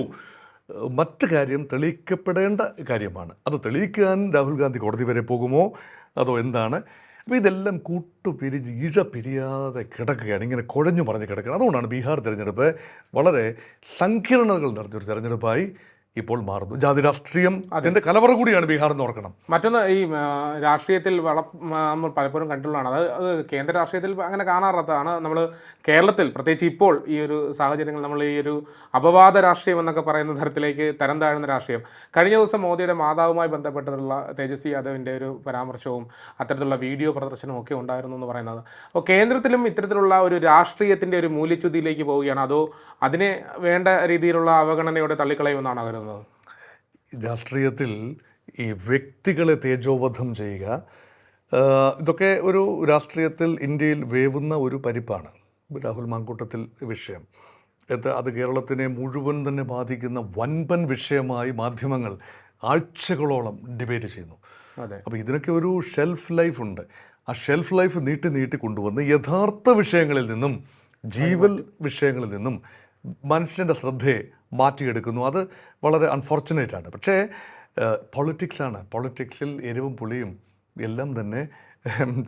മറ്റ് കാര്യം തെളിയിക്കപ്പെടേണ്ട കാര്യമാണ്. അത് തെളിയിക്കാൻ രാഹുൽ ഗാന്ധി കോടതി വരെ പോകുമോ? അതോ എന്താണ്? അപ്പോൾ ഇതെല്ലാം കൂട്ടുപിരിഞ്ഞ് ഇഴ പിരിയാതെ കിടക്കുകയാണ്. ഇങ്ങനെ കുഴഞ്ഞു മറിഞ്ഞ് കിടക്കുകയാണ്. അതുകൊണ്ടാണ് ബീഹാർ തിരഞ്ഞെടുപ്പ് വളരെ സങ്കീർണതകൾ നിറഞ്ഞൊരു തിരഞ്ഞെടുപ്പായി ഇപ്പോൾ മാറുന്നു. ജാതി രാഷ്ട്രീയം അതിന്റെ കലവറ കൂടിയാണ് ബീഹാർ എന്ന് ഓർക്കണം. മറ്റൊന്ന് ഈ രാഷ്ട്രീയത്തിൽ വള നമ്മൾ പലപ്പോഴും കണ്ടിട്ടുള്ളതാണ്. അത് അത് കേന്ദ്ര രാഷ്ട്രീയത്തിൽ അങ്ങനെ കാണാറാത്തതാണ്. നമ്മൾ കേരളത്തിൽ പ്രത്യേകിച്ച് ഇപ്പോൾ ഈ ഒരു സാഹചര്യങ്ങൾ നമ്മൾ ഈ ഒരു അപവാദ രാഷ്ട്രീയം എന്നൊക്കെ പറയുന്ന തരത്തിലേക്ക് തരം താഴ്ന്ന രാഷ്ട്രീയം. കഴിഞ്ഞ ദിവസം മോദിയുടെ മാതാവുമായി ബന്ധപ്പെട്ടിട്ടുള്ള തേജസ്വി യാദവിന്റെ ഒരു പരാമർശവും അത്തരത്തിലുള്ള വീഡിയോ പ്രദർശനവും ഒക്കെ ഉണ്ടായിരുന്നു എന്ന് പറയുന്നത്. അപ്പോൾ കേന്ദ്രത്തിലും ഇത്തരത്തിലുള്ള ഒരു രാഷ്ട്രീയത്തിന്റെ ഒരു മൂല്യച്യുതിയിലേക്ക് പോവുകയാണ്. അതോ അതിനെ വേണ്ട രീതിയിലുള്ള അവഗണനയോടെ തള്ളിക്കളയുമെന്നാണ് കരുതുന്നത് രാഷ്ട്രീയത്തിൽ ഈ വ്യക്തികളെ തേജോവധം ചെയ്യുക ഇതൊക്കെ ഒരു രാഷ്ട്രീയത്തിൽ ഇന്ത്യയിൽ വേവുന്ന ഒരു പരിപ്പാണ്. രാഹുൽ മാങ്കൂട്ടത്തിൽ വിഷയം. എത്ത് അത് കേരളത്തിനെ മുഴുവൻ തന്നെ ബാധിക്കുന്ന വൻപൻ വിഷയമായി മാധ്യമങ്ങൾ ആഴ്ചകളോളം ഡിബേറ്റ് ചെയ്യുന്നു. അപ്പോൾ ഇതിനൊക്കെ ഒരു ഷെൽഫ് ലൈഫ് ഉണ്ട്. ആ ഷെൽഫ് ലൈഫ് നീട്ടി നീട്ടി കൊണ്ടുവന്ന് യഥാർത്ഥ വിഷയങ്ങളിൽ നിന്നും ജീവൽ വിഷയങ്ങളിൽ നിന്നും മനുഷ്യന്റെ ശ്രദ്ധയെ മാറ്റിയെടുക്കുന്നു. അത് വളരെ അൺഫോർച്ചുനേറ്റ് ആണ്. പക്ഷേ പൊളിറ്റിക്സാണ് പൊളിറ്റിക്സിൽ എരിവും പുളിയും എല്ലാം തന്നെ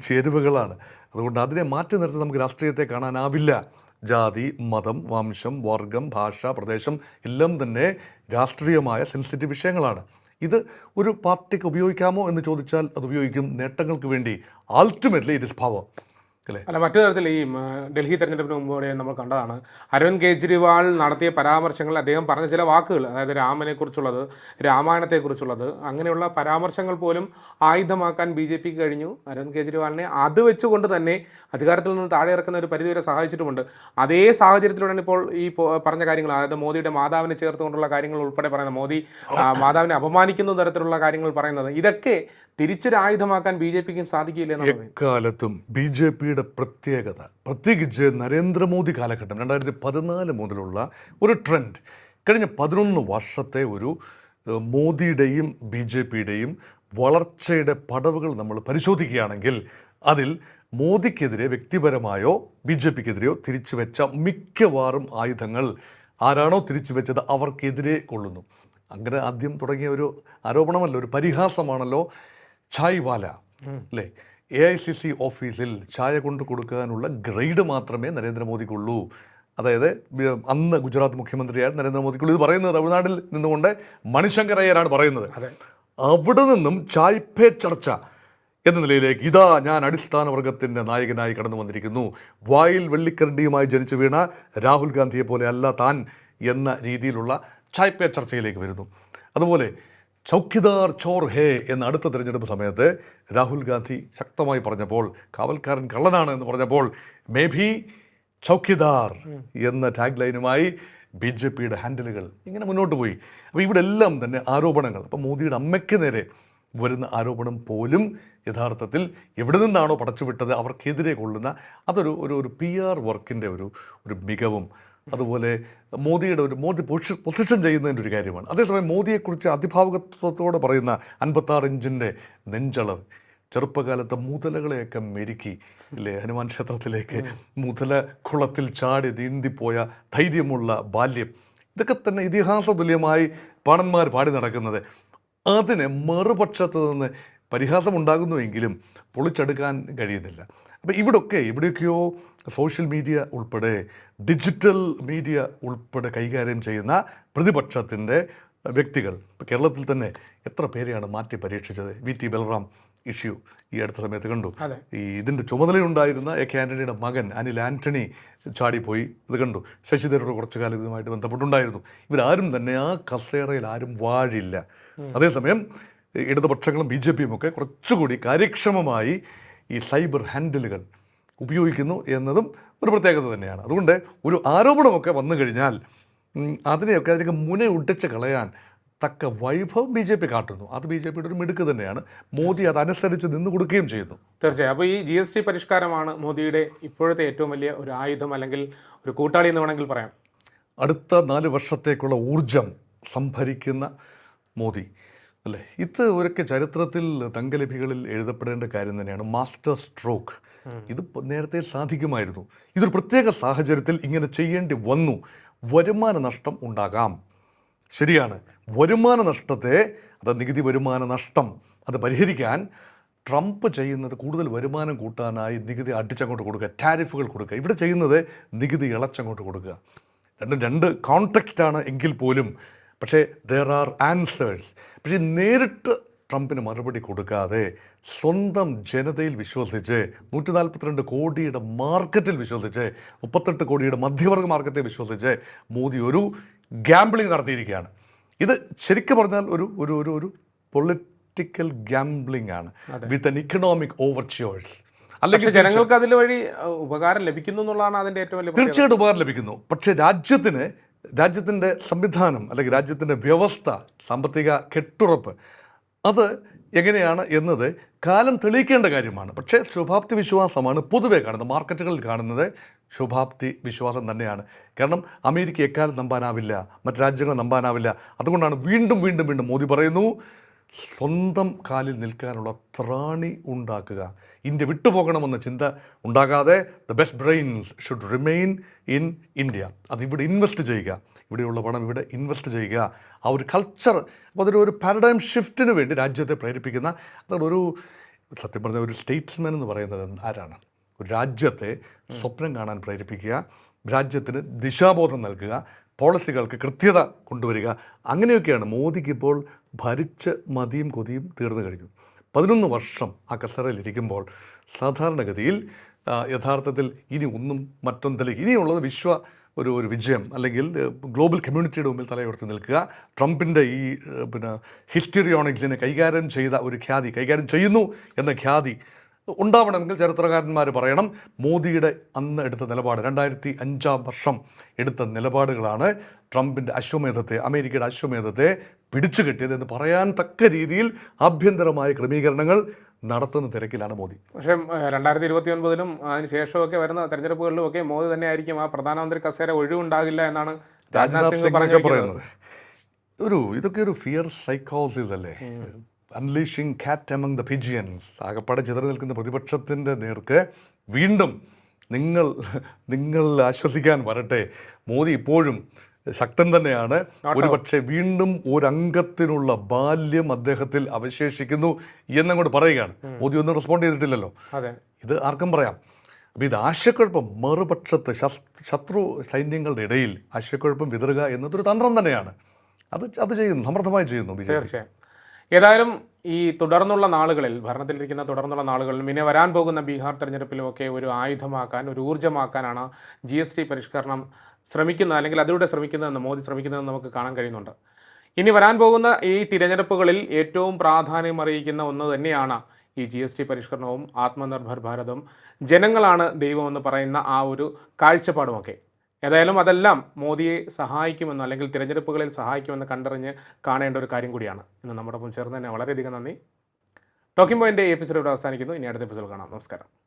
ചേരുവകളാണ്. അതുകൊണ്ട് അതിനെ മാറ്റി നിർത്തി നമുക്ക് രാഷ്ട്രീയത്തെ കാണാനാവില്ല. ജാതി മതം വംശം വർഗം ഭാഷ പ്രദേശം എല്ലാം തന്നെ രാഷ്ട്രീയമായ സെൻസിറ്റീവ് വിഷയങ്ങളാണ്. ഇത് ഒരു പാർട്ടിക്ക് ഉപയോഗിക്കാമോ എന്ന് ചോദിച്ചാൽ അത് ഉപയോഗിക്കും നേട്ടങ്ങൾക്ക് വേണ്ടി. അൾട്ടിമേറ്റ്ലി ഇറ്റ് ഇസ് പവർ അല്ലേ? അല്ല മറ്റു തരത്തിൽ ഈ ഡൽഹി തെരഞ്ഞെടുപ്പിന് മുമ്പോടെ നമ്മൾ കണ്ടതാണ്. അരവിന്ദ് കെജ്രിവാൾ നടത്തിയ പരാമർശങ്ങൾ അദ്ദേഹം പറഞ്ഞ ചില വാക്കുകൾ അതായത് രാമനെ കുറിച്ചുള്ളത് രാമായണത്തെക്കുറിച്ചുള്ളത് അങ്ങനെയുള്ള പരാമർശങ്ങൾ പോലും ആയുധമാക്കാൻ ബി ജെ പിക്ക് കഴിഞ്ഞു. അരവിന്ദ് കെജ്രിവാളിനെ അത് വെച്ചുകൊണ്ട് തന്നെ അധികാരത്തിൽ നിന്ന് താഴെ ഇറക്കുന്ന ഒരു പരിധിവരെ സഹായിച്ചിട്ടുമുണ്ട്. അതേ സാഹചര്യത്തിലൂടെയാണ് ഇപ്പോൾ ഈ പറഞ്ഞ കാര്യങ്ങൾ അതായത് മോദിയുടെ മാതാവിനെ ചേർത്തുകൊണ്ടുള്ള കാര്യങ്ങൾ ഉൾപ്പെടെ പറയുന്നത്. മോദി മാതാവിനെ അപമാനിക്കുന്ന തരത്തിലുള്ള കാര്യങ്ങൾ പറയുന്നത്. ഇതൊക്കെ തിരിച്ചൊരു ആയുധമാക്കാൻ ബി ജെ പിക്കും സാധിക്കില്ല എക്കാലത്തും ബി ജെ പിയുടെ പ്രത്യേകത പ്രത്യേകിച്ച് നരേന്ദ്രമോദി കാലഘട്ടം രണ്ടായിരത്തി പതിനാല് മുതലുള്ള ഒരു ട്രെൻഡ്. കഴിഞ്ഞ പതിനൊന്ന് വർഷത്തെ ഒരു മോദിയുടെയും ബി ജെ പിയുടെയും വളർച്ചയുടെ പടവുകൾ നമ്മൾ പരിശോധിക്കുകയാണെങ്കിൽ അതിൽ മോദിക്കെതിരെ വ്യക്തിപരമായോ ബി ജെ പിക്കെതിരെയോ തിരിച്ചു വെച്ച മിക്കവാറും ആയുധങ്ങൾ ആരാണോ തിരിച്ചു വെച്ചത് അവർക്കെതിരെ കൊള്ളുന്നു. അങ്ങനെ ആദ്യം തുടങ്ങിയ ഒരു ആരോപണമല്ല ഒരു പരിഹാസമാണല്ലോ ചായ് വാല അല്ലേ? എ ഐ സി സി ഓഫീസിൽ ചായ കൊണ്ട് കൊടുക്കാനുള്ള ഗ്രേഡ് മാത്രമേ നരേന്ദ്രമോദിക്കുള്ളൂ. അതായത് അന്ന് ഗുജറാത്ത് മുഖ്യമന്ത്രിയായ നരേന്ദ്രമോദിക്കുള്ളൂ. ഇത് പറയുന്നത് തമിഴ്നാട്ടിൽ നിന്നുകൊണ്ട് മണിശങ്കർ അയ്യരാണ് പറയുന്നത്. അവിടെ നിന്നും ചായ് പേ ചർച്ച എന്ന നിലയിലേക്ക് ഇതാ ഞാൻ അടിസ്ഥാന വർഗത്തിന്റെ നായകനായി കടന്നു വന്നിരിക്കുന്നു. വായിൽ വെള്ളിക്കരണ്ടിയുമായി ജനിച്ചു വീണ രാഹുൽ ഗാന്ധിയെ പോലെ അല്ല താൻ എന്ന രീതിയിലുള്ള ചായ് പേ ചർച്ചയിലേക്ക് വരുന്നു. അതുപോലെ ചൗക്കിദാർ ചോർ ഹേ എന്ന അടുത്ത തിരഞ്ഞെടുപ്പ് സമയത്ത് രാഹുൽ ഗാന്ധി ശക്തമായി പറഞ്ഞപ്പോൾ കാവൽക്കാരൻ കള്ളനാണ് എന്ന് പറഞ്ഞപ്പോൾ മേ ബി ചൗക്കിദാർ എന്ന ടാഗ് ലൈനുമായി ബി ജെ പിയുടെ ഹാൻഡിലുകൾ ഇങ്ങനെ മുന്നോട്ട് പോയി. അപ്പോൾ ഇവിടെ എല്ലാം തന്നെ ആരോപണങ്ങൾ. അപ്പോൾ മോദിയുടെ അമ്മയ്ക്ക് നേരെ വരുന്ന ആരോപണം പോലും യഥാർത്ഥത്തിൽ എവിടെ നിന്നാണോ പടച്ചുവിട്ടത് അവർക്കെതിരെ കൊള്ളുന്ന അതൊരു ഒരു ഒരു പി ആർ വർക്കിന്റെ ഒരു ഒരു മികവും അതുപോലെ മോദിയുടെ ഒരു മോദി പൊസിഷൻ പൊസിഷൻ ചെയ്യുന്നതിന്റെ ഒരു കാര്യമാണ്. അതേസമയം മോദിയെക്കുറിച്ച് അതിഭാവകത്വത്തോടെ പറയുന്ന അൻപത്താറ് ഇഞ്ചിന്റെ നെഞ്ചളവ് ചെറുപ്പകാലത്തെ മുതലകളെയൊക്കെ മെരുക്കി ഇല്ലേ ഹനുമാൻ ക്ഷേത്രത്തിലേക്ക് മുതല കുളത്തിൽ ചാടി നീന്തിപ്പോയ ധൈര്യമുള്ള ബാല്യം. ഇതൊക്കെ തന്നെ ഇതിഹാസ തുല്യമായി പാണന്മാർ പാടി നടക്കുന്നത്. അതിന് മറുപക്ഷത്ത് നിന്ന് പരിഹാസമുണ്ടാകുന്നുവെങ്കിലും പൊളിച്ചെടുക്കാൻ കഴിയുന്നില്ല. അപ്പോൾ ഇവിടൊക്കെ എവിടെയൊക്കെയോ സോഷ്യൽ മീഡിയ ഉൾപ്പെടെ ഡിജിറ്റൽ മീഡിയ ഉൾപ്പെടെ കൈകാര്യം ചെയ്യുന്ന പ്രതിപക്ഷത്തിന്റെ വ്യക്തികൾ ഇപ്പോൾ കേരളത്തിൽ തന്നെ എത്ര പേരെയാണ് മാറ്റി പരീക്ഷിച്ചത്? വി ടി ബൽറാം ഇഷ്യൂ ഈ അടുത്ത സമയത്ത് കണ്ടു. ഈ ഇതിന്റെ ചുമതലയുണ്ടായിരുന്ന എ കെ ആന്റണിയുടെ മകൻ അനിൽ ആന്റണി ചാടിപ്പോയി. ഇത് കണ്ടു. ശശി തരൂർ കുറച്ചു കാലം ഇതുമായിട്ട് ബന്ധപ്പെട്ടുണ്ടായിരുന്നു. ഇവരാരും തന്നെ ആ കസേറയിൽ ആരും വാഴില്ല. അതേസമയം ഇടതുപക്ഷങ്ങളും ബി ജെ പിയും ഒക്കെ കുറച്ചുകൂടി കാര്യക്ഷമമായി ഈ സൈബർ ഹാൻഡിലുകൾ ഉപയോഗിക്കുന്നു എന്നതും ഒരു പ്രത്യേകത തന്നെയാണ്. അതുകൊണ്ട് ഒരു ആരോപണമൊക്കെ വന്നു കഴിഞ്ഞാൽ അതിനെയൊക്കെ അതിനൊക്കെ മുന ഉടച്ച് കളയാൻ തക്ക വൈഭവം ബി ജെ പി കാട്ടുന്നു. അത് ബി ജെ പിയുടെ ഒരു മിടുക്ക് തന്നെയാണ്. മോദി അതനുസരിച്ച് നിന്ന് കൊടുക്കുകയും ചെയ്യുന്നു. തീർച്ചയായും. അപ്പോൾ ഈ ജി എസ് ടി പരിഷ്കാരമാണ് മോദിയുടെ ഇപ്പോഴത്തെ ഏറ്റവും വലിയ ഒരു ആയുധം അല്ലെങ്കിൽ ഒരു കൂട്ടാളി എന്ന് വേണമെങ്കിൽ പറയാം. അടുത്ത നാല് വർഷത്തേക്കുള്ള ഊർജം സംഭരിക്കുന്ന മോദി. അല്ലേ? ഇത് ഒരൊക്കെ ചരിത്രത്തിൽ തങ്കലിപികളിൽ എഴുതപ്പെടേണ്ട കാര്യം തന്നെയാണ് മാസ്റ്റർ സ്ട്രോക്ക്. ഇത് നേരത്തെ സാധിക്കുമായിരുന്നു. ഇതൊരു പ്രത്യേക സാഹചര്യത്തിൽ ഇങ്ങനെ ചെയ്യേണ്ടി വന്നു. വരുമാന നഷ്ടം ഉണ്ടാകാം. ശരിയാണ്. വരുമാന നഷ്ടത്തെ അത് നികുതി വരുമാന നഷ്ടം അത് പരിഹരിക്കാൻ ട്രംപ് ചെയ്യുന്നത് കൂടുതൽ വരുമാനം കൂട്ടാനായി നികുതി അടിച്ചങ്ങോട്ട് കൊടുക്കുക ടാരിഫുകൾ കൊടുക്കുക. ഇവിടെ ചെയ്യുന്നത് നികുതി ഇളച്ചങ്ങോട്ട് കൊടുക്കുക. രണ്ടും രണ്ട് കോൺട്രക്റ്റാണ് എങ്കിൽ പോലും പക്ഷേ ദർ ആർ ആൻസേഴ്സ് പക്ഷേ നേരിട്ട് ട്രംപിന് മറുപടി കൊടുക്കാതെ സ്വന്തം ജനതയിൽ വിശ്വസിച്ച് നൂറ്റി നാൽപ്പത്തിരണ്ട് കോടിയുടെ മാർക്കറ്റിൽ വിശ്വസിച്ച് മുപ്പത്തെട്ട് കോടിയുടെ മധ്യവർഗ മാർക്കറ്റിൽ വിശ്വസിച്ച് മോദി ഒരു ഗാംബ്ലിംഗ് നടത്തിയിരിക്കുകയാണ്. ഇത് ശരിക്കും പറഞ്ഞാൽ ഒരു ഒരു ഒരു ഒരു പൊളിറ്റിക്കൽ ഗാംബ്ലിംഗ് ആണ്. വിത്ത് എൻ ഇക്കണോമിക് ഓവർച്യോഴ്സ് അല്ലെങ്കിൽ ജനങ്ങൾക്ക് അതിൽ വഴി ഉപകാരം ലഭിക്കുന്നു എന്നുള്ളതാണ് അതിന്റെ ഏറ്റവും വലിയ. തീർച്ചയായിട്ടും ഉപകാരം ലഭിക്കുന്നു. പക്ഷേ രാജ്യത്തിന് രാജ്യത്തിന്റെ സംവിധാനം അല്ലെങ്കിൽ രാജ്യത്തിന്റെ വ്യവസ്ഥ സാമ്പത്തിക കെട്ടുറപ്പ് അത് എങ്ങനെയാണ് എന്നത് കാലം തെളിയിക്കേണ്ട കാര്യമാണ്. പക്ഷേ ശുഭാപ്തി വിശ്വാസമാണ് പൊതുവെ കാണുന്നത് മാർക്കറ്റുകളിൽ കാണുന്നത് ശുഭാപ്തി വിശ്വാസം തന്നെയാണ്. കാരണം അമേരിക്ക എക്കാലം നമ്പാനാവില്ല മറ്റ് രാജ്യങ്ങൾ നമ്പാനാവില്ല. അതുകൊണ്ടാണ് വീണ്ടും വീണ്ടും വീണ്ടും മോദി പറയുന്നു സ്വന്തം കാലിൽ നിൽക്കാനുള്ള ത്രാണി ഉണ്ടാക്കുക. ഇന്ത്യ വിട്ടുപോകണമെന്ന ചിന്ത ഉണ്ടാകാതെ the best brains should remain in India അത് ഇവിടെ ഇൻവെസ്റ്റ് ചെയ്യുക. ഇവിടെയുള്ള പണം ഇവിടെ ഇൻവെസ്റ്റ് ചെയ്യുക. ആ ഒരു കൾച്ചർ അപ്പോൾ അതൊരു ഒരു പാരഡൈം ഷിഫ്റ്റിന് വേണ്ടി രാജ്യത്തെ പ്രേരിപ്പിക്കുന്ന അതൊരു സത്യം പറഞ്ഞ ഒരു സ്റ്റേറ്റ്സ്മാൻ എന്ന് പറയുന്നത് ആരാണ്? ഒരു രാജ്യത്തെ സ്വപ്നം കാണാൻ പ്രേരിപ്പിക്കുക രാജ്യത്തിന് ദിശാബോധം നൽകുക പോളിസികൾക്ക് കൃത്യത കൊണ്ടുവരിക. അങ്ങനെയൊക്കെയാണ് മോദിക്ക് ഇപ്പോൾ ഭരിച്ച് മതിയും കൊതിയും തീർന്നു കഴിഞ്ഞു. പതിനൊന്ന് വർഷം ആ കസറയിലിരിക്കുമ്പോൾ സാധാരണഗതിയിൽ യഥാർത്ഥത്തിൽ ഇനി ഒന്നും മറ്റൊന്നിലേക്ക് ഇനിയുള്ളത് വിശ്വ ഒരു ഒരു വിജയം. അല്ലെങ്കിൽ ഗ്ലോബൽ കമ്മ്യൂണിറ്റിയുടെ മുമ്പിൽ തലയുയർത്തി നിൽക്കുക. ട്രംപിന്റെ ഈ പിന്നെ ഹിസ്റ്ററിയോണിക്സിനെ കൈകാര്യം ചെയ്ത ഒരു ഖ്യാതി കൈകാര്യം ചെയ്യുന്നു എന്ന ഖ്യാതി ഉണ്ടാവണമെങ്കിൽ ചരിത്രകാരന്മാർ പറയണം. മോദിയുടെ അന്ന് എടുത്ത നിലപാട് രണ്ടായിരത്തി അഞ്ചാം വർഷം എടുത്ത നിലപാടുകളാണ് ട്രംപിന്റെ അശ്വമേധത്തെ അമേരിക്കയുടെ അശ്വമേധത്തെ പിടിച്ചു കെട്ടിയത് എന്ന് പറയാൻ തക്ക രീതിയിൽ ആഭ്യന്തരമായ ക്രമീകരണങ്ങൾ നടത്തുന്ന തിരക്കിലാണ് മോദി. പക്ഷേ രണ്ടായിരത്തി ഇരുപത്തി ഒൻപതിലും അതിന് ശേഷമൊക്കെ വരുന്ന തെരഞ്ഞെടുപ്പുകളിലും ഒക്കെ മോദി തന്നെ ആയിരിക്കും ആ പ്രധാനമന്ത്രി കസേര ഒഴിവുണ്ടാകില്ല എന്നാണ് രാജ്നാഥ് സിംഗ് പറയുന്നത്. ഒരു ഇതൊക്കെ ഒരു ഫിയർ സൈക്കോസിസ് അല്ലേ? അൺലീഷിങ് കാറ്റ് എമംഗ് ദ പിജിയൻസ് ആകപ്പാടെ ചിതറി നിൽക്കുന്ന പ്രതിപക്ഷത്തിന്റെ നേർക്ക് വീണ്ടും നിങ്ങൾ നിങ്ങൾ ആശ്വസിക്കാൻ വരട്ടെ. മോദി ഇപ്പോഴും ശക്തൻ തന്നെയാണ്. ഒരുപക്ഷെ വീണ്ടും ഒരംഗത്തിനുള്ള ബാല്യം അദ്ദേഹത്തിൽ അവശേഷിക്കുന്നു എന്നങ്ങോട്ട് പറയുകയാണ്. മോദി ഒന്നും റെസ്പോണ്ട് ചെയ്തിട്ടില്ലല്ലോ. ഇത് ആർക്കും പറയാം. അപ്പം ഇത് ആശയക്കുഴപ്പം മറുപക്ഷത്ത് ശത്രു സൈന്യങ്ങളുടെ ഇടയിൽ ആശയക്കുഴപ്പം വിതറുക എന്നതൊരു തന്ത്രം തന്നെയാണ്. അത് അത് ചെയ്യുന്നു സമർത്ഥമായി ചെയ്യുന്നു ബി ജെ പി. ഏതായാലും ഈ തുടർന്നുള്ള നാളുകളിൽ ഭരണത്തിലിരിക്കുന്ന തുടർന്നുള്ള നാളുകളിൽ ഇനി വരാൻ പോകുന്ന ബീഹാർ തെരഞ്ഞെടുപ്പിലുമൊക്കെ ഒരു ആയുധമാക്കാൻ ഒരു ഊർജമാക്കാനാണ് ജി എസ് ടി പരിഷ്കരണം ശ്രമിക്കുന്നത് അല്ലെങ്കിൽ അതിലൂടെ ശ്രമിക്കുന്നതെന്ന് മോദി ശ്രമിക്കുന്നതെന്ന് നമുക്ക് കാണാൻ കഴിയുന്നുണ്ട്. ഇനി വരാൻ പോകുന്ന ഈ തിരഞ്ഞെടുപ്പുകളിൽ ഏറ്റവും പ്രാധാന്യം അറിയിക്കുന്ന ഒന്ന് തന്നെയാണ് ഈ ജി എസ് ടി പരിഷ്കരണവും ആത്മനിർഭർ ഭാരതവും ജനങ്ങളാണ് ദൈവമെന്ന് പറയുന്ന ആ ഒരു കാഴ്ചപ്പാടുമൊക്കെ. ഏതായാലും അതെല്ലാം മോദിയെ സഹായിക്കുമെന്ന് അല്ലെങ്കിൽ തിരഞ്ഞെടുപ്പുകളിൽ സഹായിക്കുമെന്ന് കണ്ടറിഞ്ഞ് കാണേണ്ട ഒരു കാര്യം കൂടിയാണ്. ഇന്ന് നമ്മുടെ ഒപ്പം ചേർന്ന് തന്നെ വളരെയധികം നന്ദി. ടോക്കിംഗ് പോയിന്റെ എപ്പിസോഡ് ഇവിടെ അവസാനിക്കുന്നു. ഇനി അടുത്ത എപ്പിസോഡ് കാണാം. നമസ്കാരം.